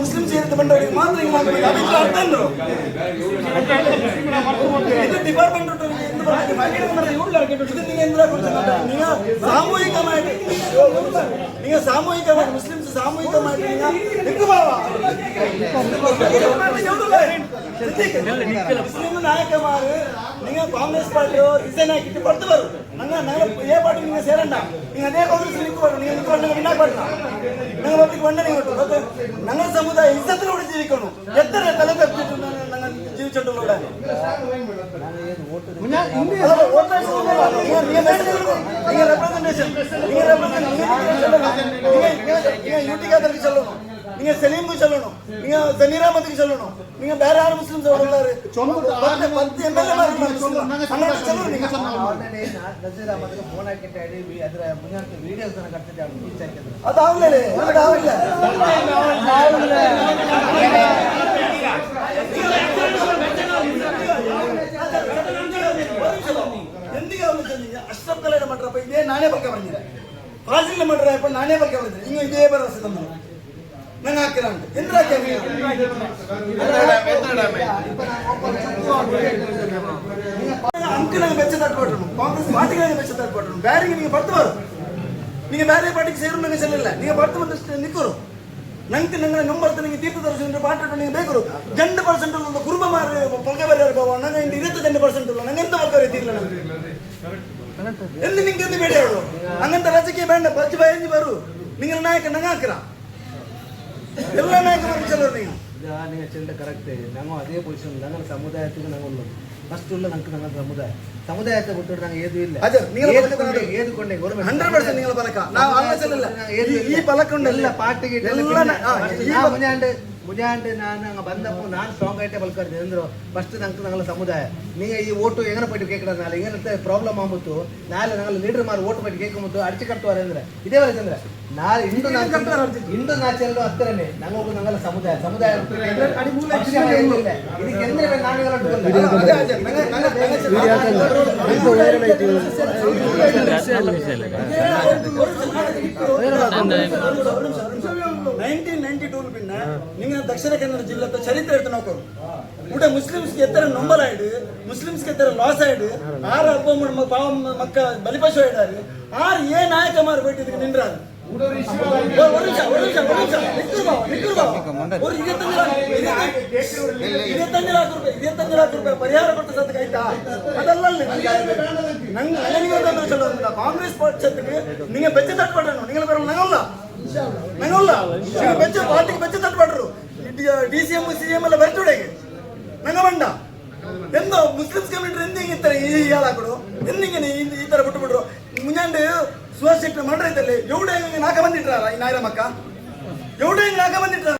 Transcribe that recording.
Muslim ಸೇರಿದ ಬಂದವರಿಗೆ ಮಾತ್ರ ಹಿಂಗೆ ಮಾಡ್ಬೇಕು ಅಭಿಪ್ರಾಯ ಇದು ಡಿಪಾರ್ಟ್ಮೆಂಟ್ సామూహికమైన நீங்க சாமூகிகமா முஸ்லிம்ஸ் சாமூகிகமா இருக்கீங்க எங்க பாவா முஸ்லிம் நாயக்கமாரு நீங்க காங்கிரஸ் பார்ட்டியோ ரிசைன் ஆகிட்டு படுத்து வரும் நாங்க நாங்க ஏ பார்ட்டி நீங்க சேரண்டா நீங்க அதே காங்கிரஸ் லிங்க் வரும் நீங்க லிங்க் பண்ண என்ன பண்ணலாம் நாங்க பார்ட்டிக்கு பண்ண நீங்க நாங்க இசத்துல ஒடிச்சு எத்தனை தலை தப்பிட்டு చెట్టులోడాలి యూటీ ఖాతాకి చెల్లను நீங்க செலீமுக்கு சொல்லணும் நீங்க சனீராமத்துக்கு சொல்லணும் நீங்க வேற யார் முஸ்லிம் சொல்றாரு சொல்லுங்க பத்து எம்எல்ஏ சொல்லுங்க நீங்க நசீராமத்துக்கு போனா கிட்ட அடி அதுல முன்னாடி வீடியோஸ் நான் கட்டிட்டு அது ஆகல அது ஆகல ஆகல எந்த கவர்மெண்ட் செஞ்சீங்க அஷ்ரப் கலையில பண்றப்ப இதே நானே பக்கம் வரைஞ்சிறேன் ஃபாசில பண்றப்ப நானே பக்கம் வரைஞ்சிறேன் நீங்க இதே பேர் வசதம் பண்ணுங்க நான் ஆக்கிறான். எந்திரா கேமி அங்கு நாங்க பெச்ச தட்டு போட்டுருணும் காங்கிரஸ் பாட்டுக்கு நாங்க பெச்ச தட்டு போட்டுருணும் பேரிங்க நீங்க படுத்து வரும். நீங்க வேற பாட்டுக்கு சேரும் நாங்க நீங்க படுத்து வந்து நிக்கிறோம் ನಂಗೆ ನಂಗೆ ನಂಬರ್ತ ನಿಮಗೆ ತೀರ್ಥ ದರ್ಶನ ಕಾಂಟ್ರಾಕ್ಟ್ ನಿಮಗೆ ಬೇಕು ಜಂಡು ಪರ್ಸೆಂಟ್ ಒಂದು ಕುರುಬ ಮಾರು ಪಲ್ಕ ಬರ್ಯಾರ ಬಾಬು ನಂಗೆ ಇಂದು ಇರುತ್ತದೆಂಟು ಪರ್ಸೆಂಟ್ ಇಲ್ಲ ನಂಗೆ ಎಂತ ಪಲ್ಕ ಇರ್ತಿಲ್ಲ ಎಂದು ನಿಂಗೆ ಎಂದು ಬೇಡ ಹೇಳು ಹಂಗಂತ ರಾಜಕೀಯ ಬೇಡ ಪಚ್ಚು ಬಯಂಜಿ ಬರು ನಿಂಗೆ ನಾಯಕ ನಂಗೆ ಹಾಕಿರ ಎಲ್ಲ நாயக்கமாரும் சொல்லுறீங்க நீங்கள் சொல்ல கரெக்டு நாங்கள் அதே பொசிஷன் நாங்கள் சமுதாயத்துக்கு நாங்கள் உள்ளோம் ஃபஸ்ட்டு உள்ள நாங்கள் நாங்கள் சமுதாயம் ಸಮುದಾಯದ ಬಿಟ್ಟು ನಂಗೆ ಏದು ಇಲ್ಲ ಅದೇ ನೀವು ಏದುಕೊಂಡೆ ಗೌರ್ಮೆಂಟ್ ಹಂಡ್ರೆಡ್ ಪರ್ಸೆಂಟ್ ನೀವು ಪಲಕ ನಾವು ಆಲೋಚನೆ ಇಲ್ಲ ಈ ಪಲಕ ಉಂಟು ಎಲ್ಲ ಪಾರ್ಟಿಗೆ ಎಲ್ಲ ಮನೆ ಮುಜಾಂಡೆ ನಾನು ಹಂಗೆ ಬಂದಪ್ಪ ನಾನು ಸ್ಟ್ರಾಂಗ್ ಐಟೇ ಬಲ್ಕರ್ ಅಂದರು ಫಸ್ಟ್ ನಂಗೆ ನಂಗೆ ಸಮುದಾಯ ನೀವು ಈ ಓಟು ಎಂಗನ ಪಟ್ಟು ಕೇಳ್ಕಡ ನಾಳೆ ಎಂಗನಂತ ಪ್ರಾಬ್ಲಮ್ ಆಗ್ಬಿಟ್ಟು ನಾಳೆ ನಂಗೆ ಲೀಡರ್ ಮಾರು ಓಟ್ ಪಟ್ಟು ಕೇಳ್ಕೊಂಬಿಟ್ಟು ಅಡಚಿ ಕಟ್ತಾರೆ ಅಂದ್ರೆ ಇದೇ ವರ ಅಂದ್ರೆ ನಾಳೆ ಇಂದು ಇಂದು ನಾಚೆಲ್ಲೂ ಹತ್ತಿರನೇ ನಂಗೆ ಹೋಗೋದು ನಂಗೆಲ್ಲ ಸಮುದಾಯ ಸಮುದಾಯ ಇದಕ್ಕೆ ಎಂದ್ರೆ ನಾನು ಅದೇ, ಅದೇ, ನಂಗೆ- ನಂಗೆ- ನಂಗೆ ನೈನ್ಟೀನ್ ನೈನ್ಟಿ ಟೂ ಪಿನ್ನ ನಿಂಗೆ ದಕ್ಷಿಣ ಕನ್ನಡ ಜಿಲ್ಲೆದ ಚರಿತ್ರೆ எடுத்து ನೋಕೋರು ಊಟ ಮುಸ್ಲಿಮ್ಸ್ಗೆ ಎತ್ತರ ನಂಬರ್ ಆಯ್ಡು ಮುಸ್ಲಿಮ್ಸ್ಗೆ ಎತ್ತರ ಲಾಸ್ ಆಯ್ಡು ಆರು ಅಪ್ಪ ಪಾವ ಮಕ್ಕ ಬಲಿಪಶು ಆಯ್ಡಾರು ಆರು ಏ ನಾಯಕ ಮಾರು ಬಿಟ್ಟಿದ್ದಕ್ಕೆ ನಿಂದ್ರಾರು ஒரு நிமிஷம் ஒரு நிமிஷம் ஒரு நிமிஷம் நிற்குமா நிற்குமா ஒரு இருபத்தஞ்சு ಲಾಖ இருபத்தஞ்சு ಲಾಖ ರೂಪಾಯಿ இருபத்தஞ்சு ಲಾಖ ರೂಪಾಯಿ ಪರಿಹಾರ ಕೊಟ್ಟ ಸತ್ಗೆ ಆಯ್ತಾ ಅದಲ್ಲ ನಂಗೆ ನನಗೆ ಒಂದು சொல்லுவாங்க காங்கிரஸ் பட்சத்துக்கு நீங்க பெச்சு தட்டுப்படணும் ನಂಗಲ್ಲ ಈಗ ಬೆಚ್ಚ ಪಾರ್ಟಿಗೆ ಬೆಚ್ಚ ತಟ್ಟಬಾಟ್ರು D C M C M ಎಲ್ಲ ಬರ್ತುಡೆಗೆ ನಂಗ ಬಂಡ ಎಂದ ಮುಸ್ಲಿಮ್ಸ್ ಕಮ್ಯುನಿಟಿ ಎಂದ ಹಿಂಗೆ ಇರ್ತಾರೆ ಈ ಹಾಲು ಹಾಕೊಡು ನೀ ಈ ಥರ ಬಿಟ್ಟು ಬಿಡ್ರು ಮುಂಜಾನೆ ಸುಭಾಷ್ ಶೆಟ್ಟಿ ಮಂಡ್ರ ಇದ್ದಲ್ಲಿ ಎವಡೆ ಹಿಂಗೆ ನಾಲ್ಕ ಬಂದಿಟ್ರಲ್ಲ ಈ ನಾಯಿರ ಮಕ್ಕ ಎವಡೆ ಹಿಂಗೆ ನಾಲ್ಕ ಬಂದಿಟ್ರ